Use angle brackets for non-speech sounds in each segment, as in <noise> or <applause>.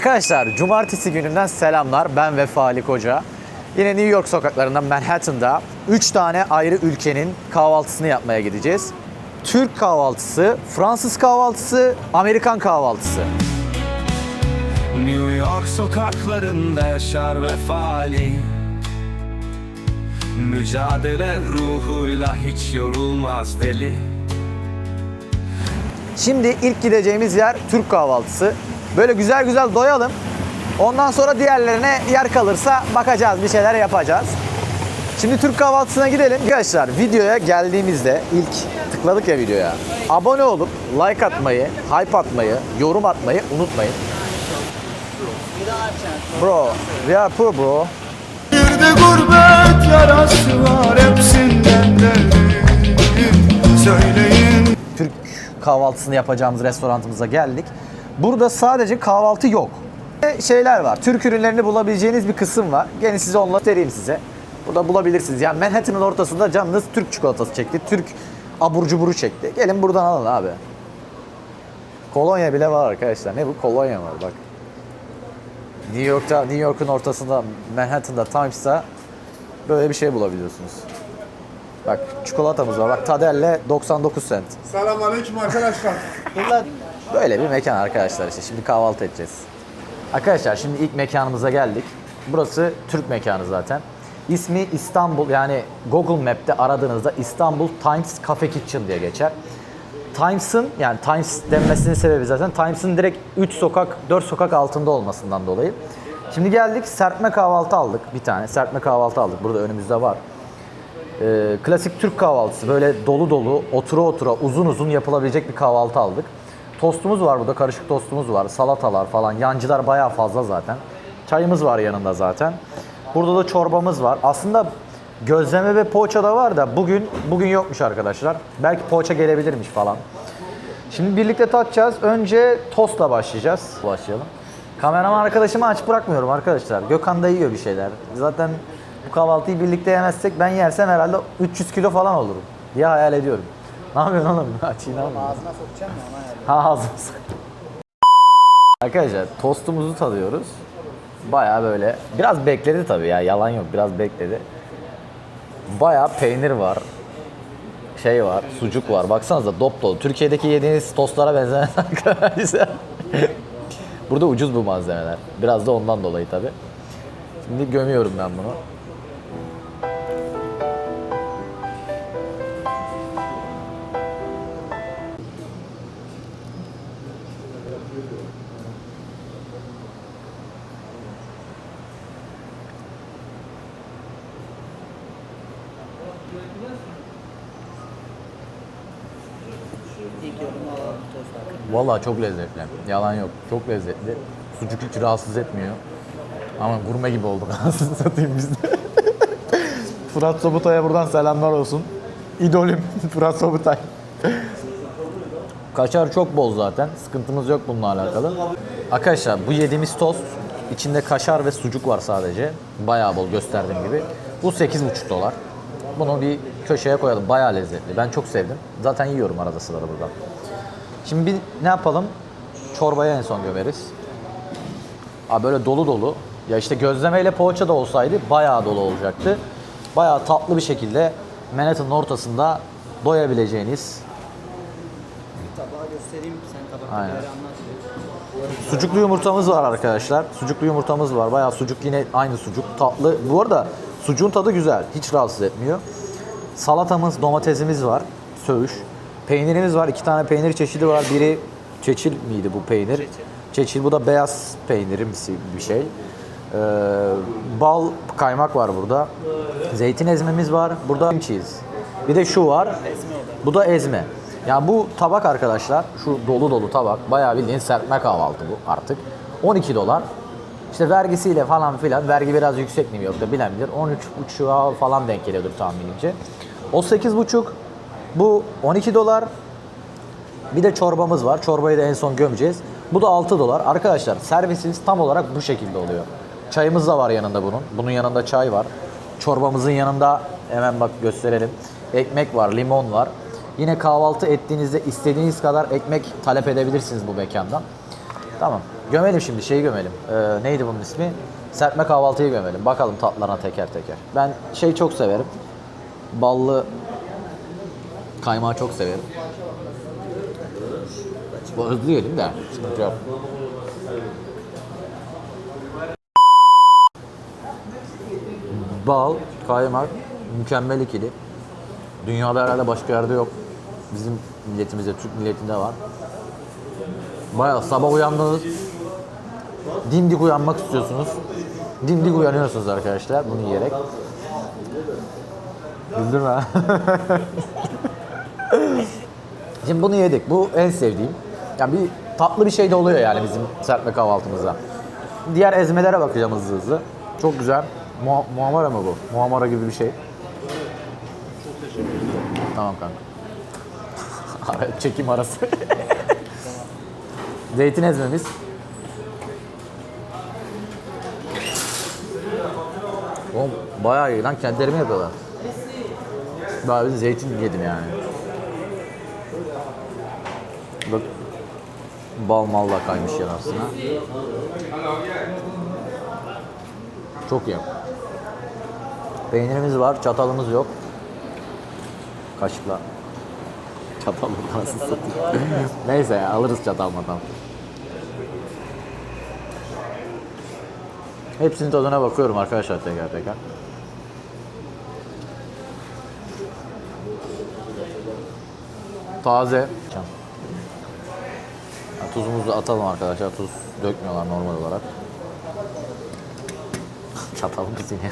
Arkadaşlar cumartesi gününden selamlar. Ben Vefa Ali Koca. Yine New York sokaklarında Manhattan'da 3 tane ayrı ülkenin kahvaltısını yapmaya gideceğiz. Türk kahvaltısı, Fransız kahvaltısı, Amerikan kahvaltısı. New York sokaklarında yaşar vefali Mücadele ruhuyla hiç yorulmaz deli Şimdi ilk gideceğimiz yer Türk kahvaltısı. Böyle güzel güzel doyalım. Ondan sonra diğerlerine yer kalırsa bakacağız, bir şeyler yapacağız. Şimdi Türk kahvaltısına gidelim. Arkadaşlar videoya geldiğimizde ilk tıkladık ya videoya. Abone olup like atmayı, hype atmayı, yorum atmayı unutmayın. Bro, we are poor bro. Bir de gurbet yarası var hepsinden derin Söyleyin Türk kahvaltısını yapacağımız restoranımıza geldik. Burada sadece kahvaltı yok. Ve Şeyler var. Türk ürünlerini bulabileceğiniz bir kısım var. Gelin size onları göstereyim size. Burada bulabilirsiniz. Yani Manhattan'ın ortasında canınız Türk çikolatası çekti. Türk abur cuburu çekti. Gelin buradan alın abi. Kolonya bile var arkadaşlar. Ne bu? Kolonya var bak. New York'ta, New York'un ortasında, Manhattan'da, Times'ta böyle bir şey bulabiliyorsunuz. Bak çikolatamız var. Bak Tadelle 99 cent. Selamünaleyküm arkadaşlar. Böyle bir mekan arkadaşlar işte. Şimdi kahvaltı edeceğiz. Arkadaşlar şimdi ilk mekanımıza geldik. Burası Türk mekanı zaten. İsmi İstanbul yani Google Map'te aradığınızda İstanbul Times Cafe Kitchen diye geçer. Times'ın yani Times denmesinin sebebi zaten Times'ın direkt 3 sokak 4 sokak altında olmasından dolayı. Şimdi geldik serpme kahvaltı aldık bir tane. Serpme kahvaltı aldık. Burada önümüzde var. Ee, klasik Türk kahvaltısı böyle dolu dolu otura otura uzun uzun yapılabilecek bir kahvaltı aldık. Tostumuz var burada karışık tostumuz var salatalar falan yancılar bayağı fazla zaten. Çayımız var yanında zaten. Burada da çorbamız var. Aslında gözleme ve poğaça da var da bugün bugün yokmuş arkadaşlar. Belki poğaça gelebilirmiş falan. Şimdi birlikte tatacağız. Önce tostla başlayacağız. Başlayalım. Kameraman arkadaşımı aç bırakmıyorum arkadaşlar. Gökhan da yiyor bir şeyler. Zaten bu kahvaltıyı birlikte yemezsek ben yersem herhalde 300 kilo falan olurum diye hayal ediyorum. Ne yapıyorsun oğlum? <laughs> Aç inanmıyorum. Ağzına sokacağım ya Ha sok. Arkadaşlar tostumuzu tadıyoruz. Baya böyle biraz bekledi tabii ya yalan yok biraz bekledi. Baya peynir var, şey var, sucuk var. Baksanıza dop dolu. Türkiye'deki yediğiniz tostlara benzeyen <laughs> arkadaşlar. Burada ucuz bu malzemeler. Biraz da ondan dolayı tabi. Şimdi gömüyorum ben bunu. Vallahi çok lezzetli. Yalan yok. Çok lezzetli. Sucuk hiç rahatsız etmiyor. Ama gurme gibi olduk <laughs> anasını satayım biz de. <laughs> Fırat Sobutay'a buradan selamlar olsun. İdolüm <laughs> Fırat Sobutay. Kaşar çok bol zaten. Sıkıntımız yok bununla alakalı. Arkadaşlar bu yediğimiz tost içinde kaşar ve sucuk var sadece. Bayağı bol gösterdiğim gibi. Bu 8,5 dolar. Bunu bir köşeye koyalım. Bayağı lezzetli. Ben çok sevdim. Zaten yiyorum arada sırada buradan. Şimdi bir ne yapalım? Çorbaya en son gömeriz. Abi böyle dolu dolu. Ya işte gözlemeyle poğaça da olsaydı bayağı dolu olacaktı. Bayağı tatlı bir şekilde Manhattan'ın ortasında doyabileceğiniz Tabağı göstereyim sen tabakları anlat. Sucuklu yumurtamız var arkadaşlar. Sucuklu yumurtamız var. Bayağı sucuk yine aynı sucuk. Tatlı. Bu arada sucuğun tadı güzel. Hiç rahatsız etmiyor. Salatamız, domatesimiz var. Söğüş. Peynirimiz var. İki tane peynir çeşidi var. Biri çeçil miydi bu peynir? Çeçil. Bu da beyaz peynirimsi bir şey. Ee, bal, kaymak var burada. Zeytin ezmemiz var. Burada cheese. Bir de şu var. Bu da ezme. Yani bu tabak arkadaşlar, şu dolu dolu tabak, bayağı bildiğin serpme kahvaltı bu artık. 12 dolar. İşte vergisiyle falan filan, vergi biraz yüksek mi yok da bilen bilir. 13,5'a falan denk geliyordur tahminimce. O 8,5, bu 12 dolar. Bir de çorbamız var. Çorbayı da en son gömeceğiz. Bu da 6 dolar. Arkadaşlar servisimiz tam olarak bu şekilde oluyor. Çayımız da var yanında bunun. Bunun yanında çay var. Çorbamızın yanında hemen bak gösterelim. Ekmek var, limon var. Yine kahvaltı ettiğinizde istediğiniz kadar ekmek talep edebilirsiniz bu mekandan. Tamam. Gömelim şimdi şeyi gömelim. Ee, neydi bunun ismi? Serpme kahvaltıyı gömelim. Bakalım tatlarına teker teker. Ben şey çok severim. Ballı kaymağı çok severim. Bu hızlı yiyelim de. Sıkıntı yok. Bal, kaymak, mükemmel ikili. Dünyada herhalde başka yerde yok. Bizim milletimizde, Türk milletinde var. Bayağı sabah uyandınız. Dimdik uyanmak istiyorsunuz. Dimdik uyanıyorsunuz arkadaşlar bunu yiyerek. Güldürme. Şimdi bunu yedik. Bu en sevdiğim. Yani bir tatlı bir şey de oluyor yani bizim serpme kahvaltımızda. Diğer ezmelere bakacağım hızlı hızlı. Çok güzel. Muha- muhamara mı bu? Muhamara gibi bir şey. Tamam kanka. <laughs> Çekim arası. <laughs> Zeytin ezmemiz. Oğlum bayağı iyi lan kendileri mi yapıyorlar? Daha bir zeytin yedim yani. Bak bal malla kaymış yanarısına. Çok iyi. Peynirimiz var, çatalımız yok. Kaşıkla. Çatal nasıl satayım? Neyse ya alırız çatalmadan. Hepsinin tadına bakıyorum arkadaşlar teker teker. Taze. Ya, tuzumuzu atalım arkadaşlar. Tuz dökmüyorlar normal olarak. <laughs> Çatalımız yine. <laughs>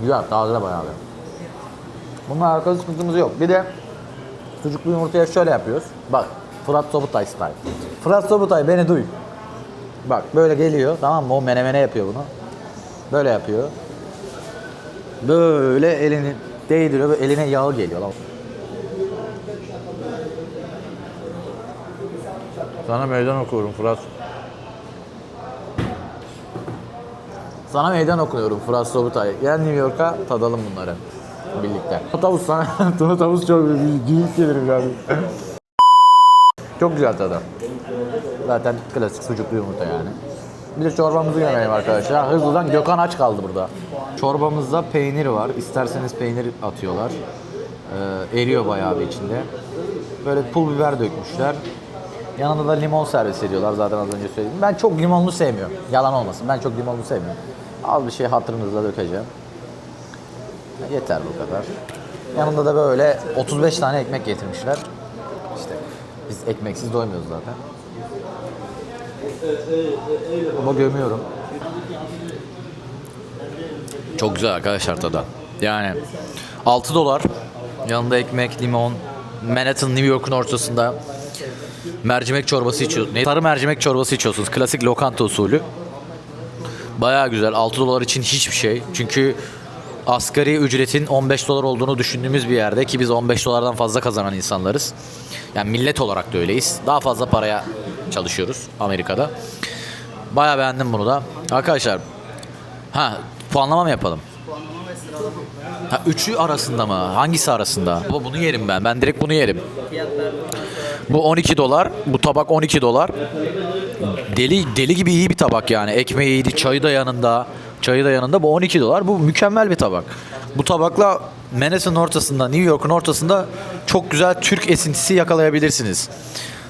Güzel, taze bayağı. bir. Bunun arkası sıkıntımız yok. Bir de sucuklu yumurtaya şöyle yapıyoruz. Bak, Fırat Sobutay style. Fırat Sobutay beni duy. Bak böyle geliyor tamam mı? O menemene yapıyor bunu. Böyle yapıyor. Böyle elini değdiriyor ve eline yağ geliyor lan. Sana meydan okuyorum Fırat. Sana meydan okuyorum Fırat Sobutay. Gel New York'a tadalım bunları birlikte. Tavus sana, <laughs> tavus çok büyük gelirim yani. çok güzel tadı. Zaten klasik sucuklu yumurta yani. Bir de çorbamızı gömelim arkadaşlar. Hızlıdan Gökhan aç kaldı burada. Çorbamızda peynir var. İsterseniz peynir atıyorlar. Ee, eriyor bayağı bir içinde. Böyle pul biber dökmüşler. Yanında da limon servis ediyorlar zaten az önce söyledim. Ben çok limonlu sevmiyorum. Yalan olmasın. Ben çok limonlu sevmiyorum. Az bir şey hatırınızla dökeceğim. Yeter bu kadar. Yanında da böyle 35 tane ekmek getirmişler. İşte biz ekmeksiz doymuyoruz zaten. Ama gömüyorum. Çok güzel arkadaşlar tadı. Yani 6 dolar. Yanında ekmek, limon. Manhattan, New York'un ortasında mercimek çorbası içiyorsunuz. Ne? Sarı mercimek çorbası içiyorsunuz. Klasik lokanta usulü. Bayağı güzel. 6 dolar için hiçbir şey. Çünkü asgari ücretin 15 dolar olduğunu düşündüğümüz bir yerde ki biz 15 dolardan fazla kazanan insanlarız. Yani millet olarak da öyleyiz. Daha fazla paraya çalışıyoruz Amerika'da. Bayağı beğendim bunu da. Arkadaşlar ha puanlama mı yapalım? Ha, üçü arasında mı? Hangisi arasında? Baba bunu yerim ben. Ben direkt bunu yerim. Bu 12 dolar. Bu tabak 12 dolar. Deli deli gibi iyi bir tabak yani. Ekmeği iyiydi, çayı da yanında. Çayı da yanında. Bu 12 dolar. Bu mükemmel bir tabak. Bu tabakla Manhattan'ın ortasında, New York'un ortasında çok güzel Türk esintisi yakalayabilirsiniz.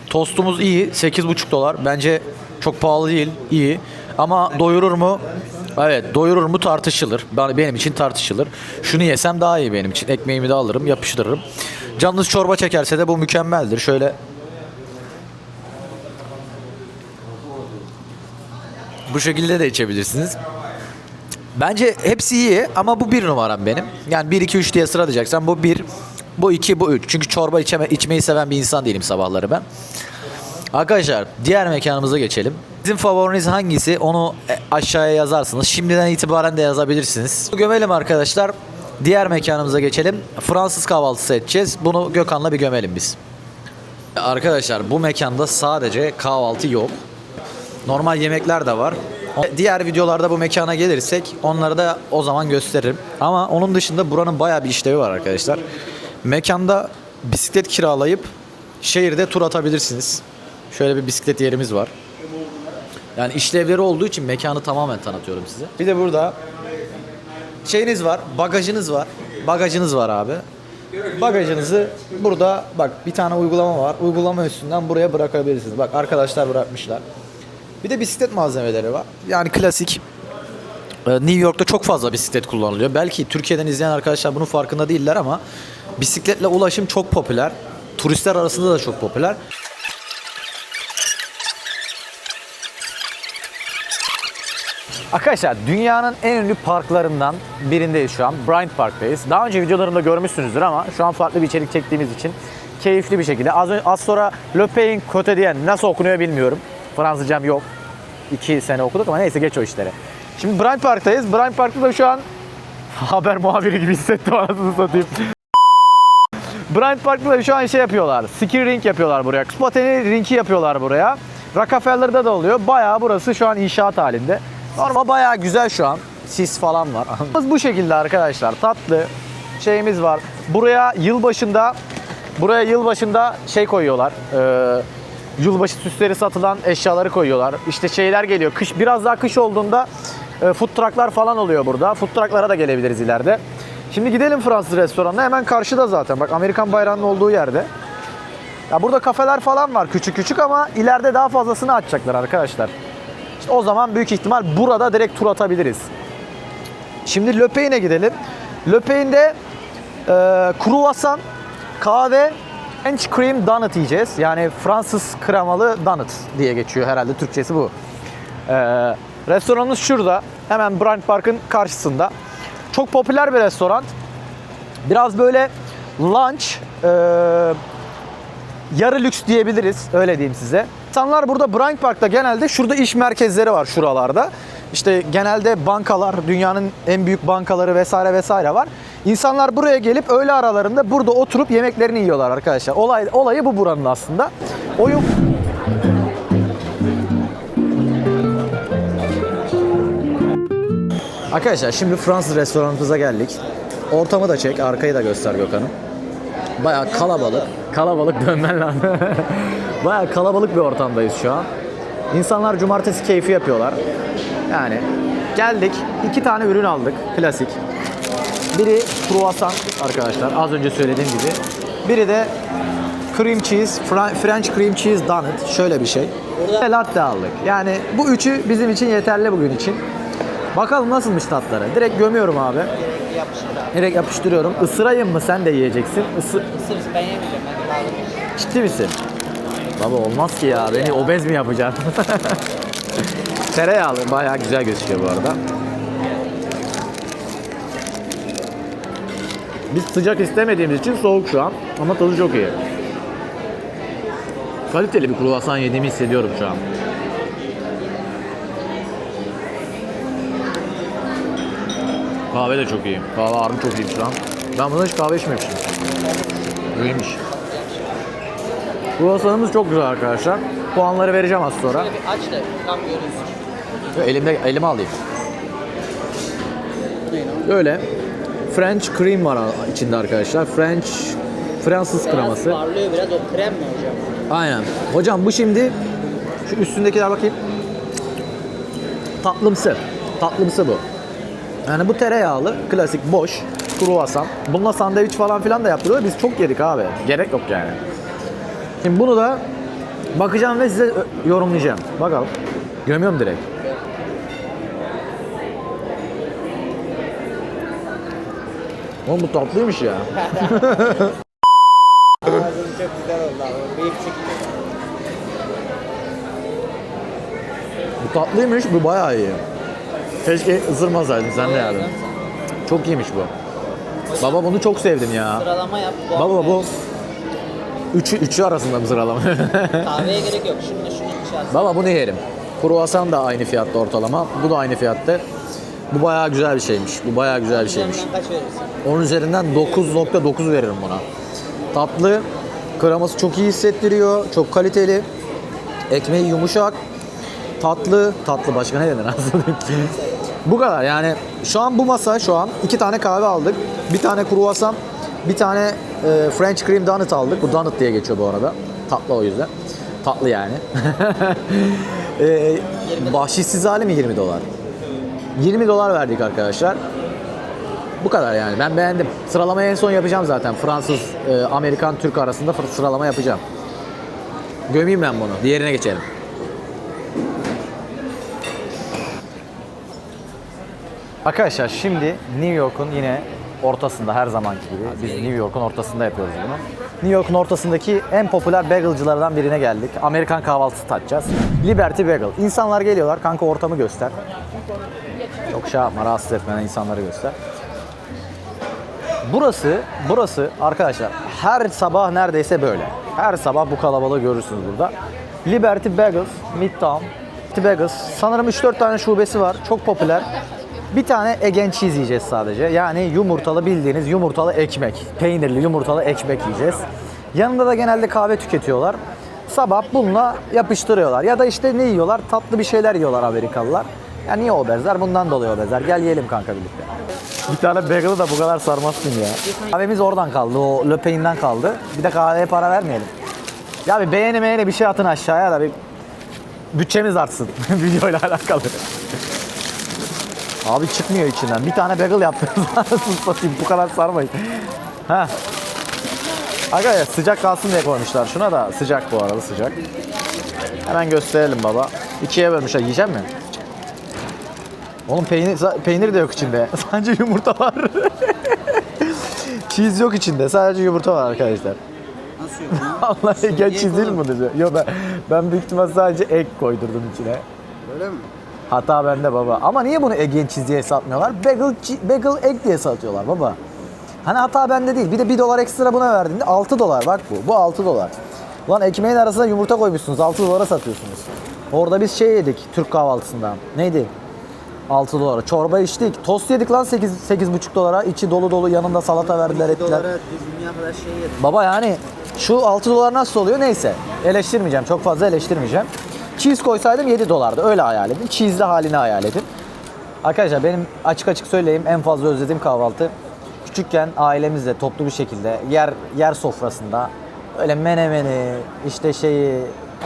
Tostumuz iyi. 8,5 dolar. Bence çok pahalı değil. iyi. Ama doyurur mu? Evet doyurur mu tartışılır. Ben- Benim için tartışılır. Şunu yesem daha iyi benim için. Ekmeğimi de alırım yapıştırırım. Canınız çorba çekerse de bu mükemmeldir. Şöyle bu şekilde de içebilirsiniz. Bence hepsi iyi ama bu bir numaram benim. Yani 1 2 3 diye sıralayacaksam bu 1, bu 2, bu 3. Çünkü çorba içeme, içmeyi seven bir insan değilim sabahları ben. Arkadaşlar diğer mekanımıza geçelim. Sizin favoriniz hangisi onu e, aşağıya yazarsınız. Şimdiden itibaren de yazabilirsiniz. Gömelim arkadaşlar. Diğer mekanımıza geçelim. Fransız kahvaltısı edeceğiz. Bunu Gökhan'la bir gömelim biz. Arkadaşlar bu mekanda sadece kahvaltı yok. Normal yemekler de var. Diğer videolarda bu mekana gelirsek onları da o zaman gösteririm. Ama onun dışında buranın bayağı bir işlevi var arkadaşlar. Mekanda bisiklet kiralayıp şehirde tur atabilirsiniz. Şöyle bir bisiklet yerimiz var. Yani işlevleri olduğu için mekanı tamamen tanıtıyorum size. Bir de burada şeyiniz var, bagajınız var. Bagajınız var abi. Bagajınızı burada bak bir tane uygulama var. Uygulama üstünden buraya bırakabilirsiniz. Bak arkadaşlar bırakmışlar. Bir de bisiklet malzemeleri var. Yani klasik ee, New York'ta çok fazla bisiklet kullanılıyor. Belki Türkiye'den izleyen arkadaşlar bunun farkında değiller ama bisikletle ulaşım çok popüler. Turistler arasında da çok popüler. Arkadaşlar dünyanın en ünlü parklarından birindeyiz şu an. Bryant Park'tayız. Daha önce videolarımda görmüşsünüzdür ama şu an farklı bir içerik çektiğimiz için keyifli bir şekilde. Az, az sonra Le Pays Quotidien nasıl okunuyor bilmiyorum. Fransızcam yok. İki sene okuduk ama neyse geç o işleri. Şimdi Bryant Park'tayız. Bryant Park'ta da şu an <laughs> haber muhabiri gibi hissettim anasını satayım. Bryant Park'ta da şu an şey yapıyorlar. Ski ring yapıyorlar buraya. Spoteni ringi yapıyorlar buraya. Rockefeller'da da oluyor. Bayağı burası şu an inşaat halinde. Normal bayağı güzel şu an. Sis falan var. <laughs> Bu şekilde arkadaşlar. Tatlı şeyimiz var. Buraya yılbaşında buraya yılbaşında şey koyuyorlar. Ee, yılbaşı süsleri satılan eşyaları koyuyorlar. İşte şeyler geliyor. Kış biraz daha kış olduğunda e, food trucklar falan oluyor burada. Food trucklara da gelebiliriz ileride. Şimdi gidelim Fransız restoranına. Hemen karşıda zaten. Bak Amerikan bayrağının olduğu yerde. Ya burada kafeler falan var küçük küçük ama ileride daha fazlasını açacaklar arkadaşlar. İşte o zaman büyük ihtimal burada direkt tur atabiliriz. Şimdi Le Payne'e gidelim. Le Payne'de e, kruvasan, kahve, French cream donut yiyeceğiz. Yani Fransız kremalı donut diye geçiyor herhalde Türkçesi bu. E, restoranımız şurada. Hemen Bryant Park'ın karşısında. Çok popüler bir restoran. Biraz böyle lunch, e, yarı lüks diyebiliriz. Öyle diyeyim size. İnsanlar burada Bryant Park'ta genelde şurada iş merkezleri var şuralarda. İşte genelde bankalar, dünyanın en büyük bankaları vesaire vesaire var. İnsanlar buraya gelip öğle aralarında burada oturup yemeklerini yiyorlar arkadaşlar. Olay olayı bu buranın aslında. Oyun Arkadaşlar şimdi Fransız restoranımıza geldik. Ortamı da çek, arkayı da göster Gökhan'ım. Bayağı kalabalık. Kalabalık dönmen lazım. <laughs> Bayağı kalabalık bir ortamdayız şu an. İnsanlar cumartesi keyfi yapıyorlar. Yani geldik. iki tane ürün aldık. Klasik. Biri kruvasan arkadaşlar. Az önce söylediğim gibi. Biri de cream cheese, French cream cheese donut. Şöyle bir şey. Ve latte aldık. Yani bu üçü bizim için yeterli bugün için. Bakalım nasılmış tatları. Direkt gömüyorum abi. Direkt yapıştırıyorum. Isırayım mı sen de yiyeceksin. Isı... Isırız ben yemeyeceğim. Ben. Ciddi misin? Baba olmaz ki ya. Beni obez mi yapacaksın? <laughs> Tereyağlı. Bayağı güzel gözüküyor bu arada. Biz sıcak istemediğimiz için soğuk şu an. Ama tadı çok iyi. Kaliteli bir kruvasan yediğimi hissediyorum şu an. Kahve de çok iyi. Kahve harbi çok iyi şu an. Ben bundan hiç kahve içmemiştim. İyiymiş. Kruvasanımız çok güzel arkadaşlar. Puanları vereceğim az sonra. Şöyle bir aç da tam görünsün. Elimde elime alayım. Öyle. French cream var içinde arkadaşlar. French Fransız kreması. Parlıyor biraz o krem mi hocam? Aynen. Hocam bu şimdi şu üstündekiler bakayım. Tatlımsı. Tatlımsı bu. Yani bu tereyağlı, klasik boş, kruvasan. Bununla sandviç falan filan da yaptırıyorlar. Biz çok yedik abi. Gerek yok yani. Şimdi bunu da bakacağım ve size yorumlayacağım. Bakalım. Gömüyorum direkt. Oğlum bu tatlıymış ya. Ağzım çok güzel oldu abi. Büyük çıktı. Bu tatlıymış, bu bayağı iyi. Keşke ısırmasaydın sen de yani. Çok iyiymiş bu. Baba bunu çok sevdim ya. Sıralama yap. Baba bu üçü, üçü arasında mı sıralama? <laughs> Kahveye gerek yok. Şunu şunu içeceğiz. Baba bunu yerim. Kruvasan da aynı fiyatta ortalama. Bu da aynı fiyatta. Bu bayağı güzel bir şeymiş. Bu bayağı güzel bir şeymiş. Kaç verirsin? 10 üzerinden 9.9 veririm buna. Tatlı, kreması çok iyi hissettiriyor, çok kaliteli. Ekmeği yumuşak, tatlı, tatlı başka ne denir <laughs> aslında? bu kadar yani şu an bu masa şu an iki tane kahve aldık. Bir tane kruvasan, bir tane e, French cream donut aldık. Bu donut diye geçiyor bu arada. Tatlı o yüzden. Tatlı yani. <laughs> ee, bahşişsiz hali mi 20 dolar? 20 dolar verdik arkadaşlar. Bu kadar yani. Ben beğendim. Sıralamayı en son yapacağım zaten. Fransız, e, Amerikan, Türk arasında sıralama yapacağım. Gömeyim ben bunu. Diğerine geçelim. Arkadaşlar şimdi New York'un yine ortasında her zamanki gibi biz New York'un ortasında yapıyoruz bunu. New York'un ortasındaki en popüler bagelcılardan birine geldik. Amerikan kahvaltısı tatacağız. Liberty Bagel. İnsanlar geliyorlar. Kanka ortamı göster. Şey yapma rahatsız etmeden insanları göster. Burası, burası arkadaşlar her sabah neredeyse böyle. Her sabah bu kalabalığı görürsünüz burada. Liberty Bagels, Midtown. Liberty Bagels. Sanırım 3-4 tane şubesi var. Çok popüler. Bir tane egg and cheese yiyeceğiz sadece. Yani yumurtalı bildiğiniz yumurtalı ekmek. Peynirli yumurtalı ekmek yiyeceğiz. Yanında da genelde kahve tüketiyorlar. Sabah bununla yapıştırıyorlar. Ya da işte ne yiyorlar? Tatlı bir şeyler yiyorlar Amerikalılar. Ya niye obezler? Bundan dolayı obezler. Gel yiyelim kanka birlikte. Bir tane bagel'ı da bu kadar sarmazsın ya. Kahvemiz oradan kaldı. O löpeyinden kaldı. Bir de kahveye para vermeyelim. Ya bir beğeni beğeni bir şey atın aşağıya da bir bütçemiz artsın <laughs> videoyla alakalı. Abi çıkmıyor içinden. Bir tane bagel yaptınız. <laughs> Anasını satayım bu kadar sarmayın. Ha. Arkadaşlar sıcak kalsın diye koymuşlar. Şuna da sıcak bu arada sıcak. Hemen gösterelim baba. İkiye bölmüşler. Yiyecek mi? Oğlum peynir, peynir de yok içinde. <laughs> Sadece yumurta var. <laughs> cheese yok içinde. Sadece yumurta var arkadaşlar. Nasıl yok? <laughs> Vallahi gel cheese değil mi diyor. Yok ben, ben büyük ihtimal sadece egg koydurdum içine. Öyle mi? Hata bende baba. Ama niye bunu egg and cheese diye satmıyorlar? Bagel, bagel egg diye satıyorlar baba. Hani hata bende değil. Bir de 1 dolar ekstra buna verdiğinde 6 dolar. Bak bu. Bu 6 dolar. Ulan ekmeğin arasına yumurta koymuşsunuz. 6 dolara satıyorsunuz. Orada biz şey yedik Türk kahvaltısından. Neydi? 6 dolara. Çorba içtik. Tost yedik lan 8 8,5 dolara. İçi dolu dolu yanında salata verdiler ettiler. Dolara dünya kadar şey yedim. Baba yani şu 6 dolar nasıl oluyor neyse. Eleştirmeyeceğim. Çok fazla eleştirmeyeceğim. Cheese koysaydım 7 dolardı. Öyle hayal edin. Cheese'li halini hayal edin. Arkadaşlar benim açık açık söyleyeyim en fazla özlediğim kahvaltı küçükken ailemizle toplu bir şekilde yer yer sofrasında öyle menemeni işte şeyi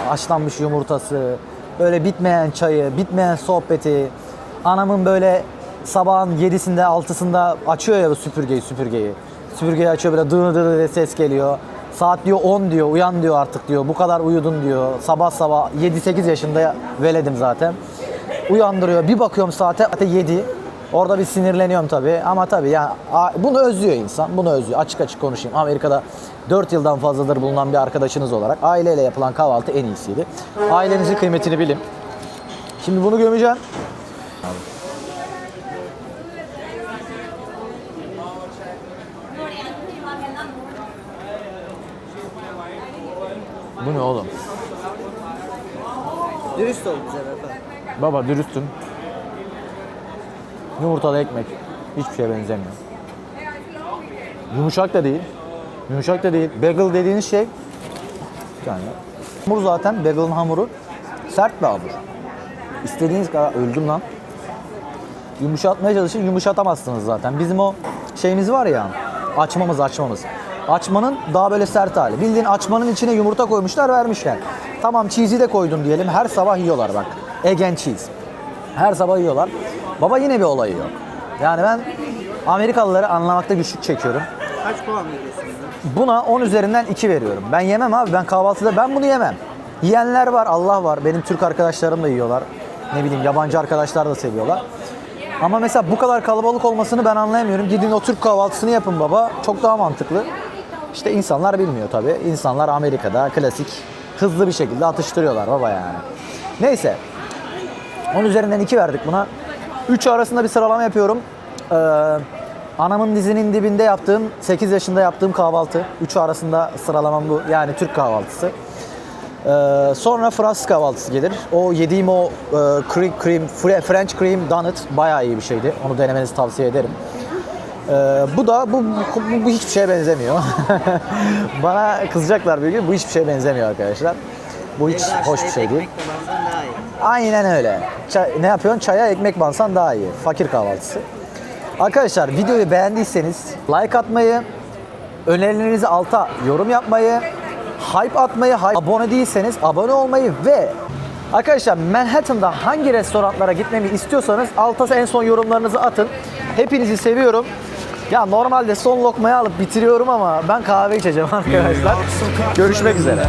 haşlanmış yumurtası böyle bitmeyen çayı bitmeyen sohbeti anamın böyle sabahın 7'sinde 6'sında açıyor ya süpürgeyi süpürgeyi süpürgeyi açıyor böyle dığı dığı diye ses geliyor saat diyor 10 diyor uyan diyor artık diyor bu kadar uyudun diyor sabah sabah 7-8 yaşında veledim zaten uyandırıyor. Bir bakıyorum saate, saate 7. Orada bir sinirleniyorum tabii. Ama tabii ya a- bunu özlüyor insan. Bunu özlüyor. Açık açık konuşayım. Amerika'da 4 yıldan fazladır bulunan bir arkadaşınız olarak aileyle yapılan kahvaltı en iyisiydi. Ailenizin kıymetini bilin. Şimdi bunu gömeceğim. Bu ne oğlum? Dürüst ol bize Vefa. Baba dürüstüm. Yumurtalı ekmek. Hiçbir şeye benzemiyor. Yumuşak da değil. Yumuşak da değil. Bagel dediğiniz şey yani hamur zaten bagel'ın hamuru sert bir hamur. İstediğiniz kadar öldüm lan. Yumuşatmaya çalışın yumuşatamazsınız zaten. Bizim o şeyimiz var ya açmamız açmamız. Açmanın daha böyle sert hali. Bildiğin açmanın içine yumurta koymuşlar vermişler. Tamam cheese'i de koydum diyelim. Her sabah yiyorlar bak. Egg and cheese. Her sabah yiyorlar. Baba yine bir olayı yok. Yani ben Amerikalıları anlamakta güçlük çekiyorum. Kaç puan veriyorsun? bize? Buna 10 üzerinden 2 veriyorum. Ben yemem abi. Ben kahvaltıda ben bunu yemem. Yiyenler var. Allah var. Benim Türk arkadaşlarım da yiyorlar. Ne bileyim yabancı arkadaşlar da seviyorlar. Ama mesela bu kadar kalabalık olmasını ben anlayamıyorum. Gidin o Türk kahvaltısını yapın baba. Çok daha mantıklı. İşte insanlar bilmiyor tabii. İnsanlar Amerika'da klasik hızlı bir şekilde atıştırıyorlar baba yani. Neyse. 10 üzerinden 2 verdik buna. 3 arasında bir sıralama yapıyorum. Ee, anamın dizinin dibinde yaptığım, 8 yaşında yaptığım kahvaltı. 3 arasında sıralamam bu. Yani Türk kahvaltısı. Ee, sonra Fransız kahvaltısı gelir. O yediğim o e, cream, cream, Fre- French cream donut bayağı iyi bir şeydi. Onu denemenizi tavsiye ederim. Ee, bu da bu, bu, bu hiçbir şeye benzemiyor. <laughs> Bana kızacaklar bir gün. Bu hiçbir şeye benzemiyor arkadaşlar. Bu hiç Evde hoş bir şey değil. Ekmek daha iyi. Aynen öyle. Çay- ne yapıyorsun? Çaya ekmek bansan daha iyi. Fakir kahvaltısı. Arkadaşlar videoyu beğendiyseniz like atmayı, önerilerinizi alta yorum yapmayı, hype atmayı, hype- abone değilseniz abone olmayı ve Arkadaşlar Manhattan'da hangi restoranlara gitmemi istiyorsanız alta en son yorumlarınızı atın. Hepinizi seviyorum. Ya normalde son lokmayı alıp bitiriyorum ama ben kahve içeceğim <laughs> arkadaşlar. Görüşmek üzere.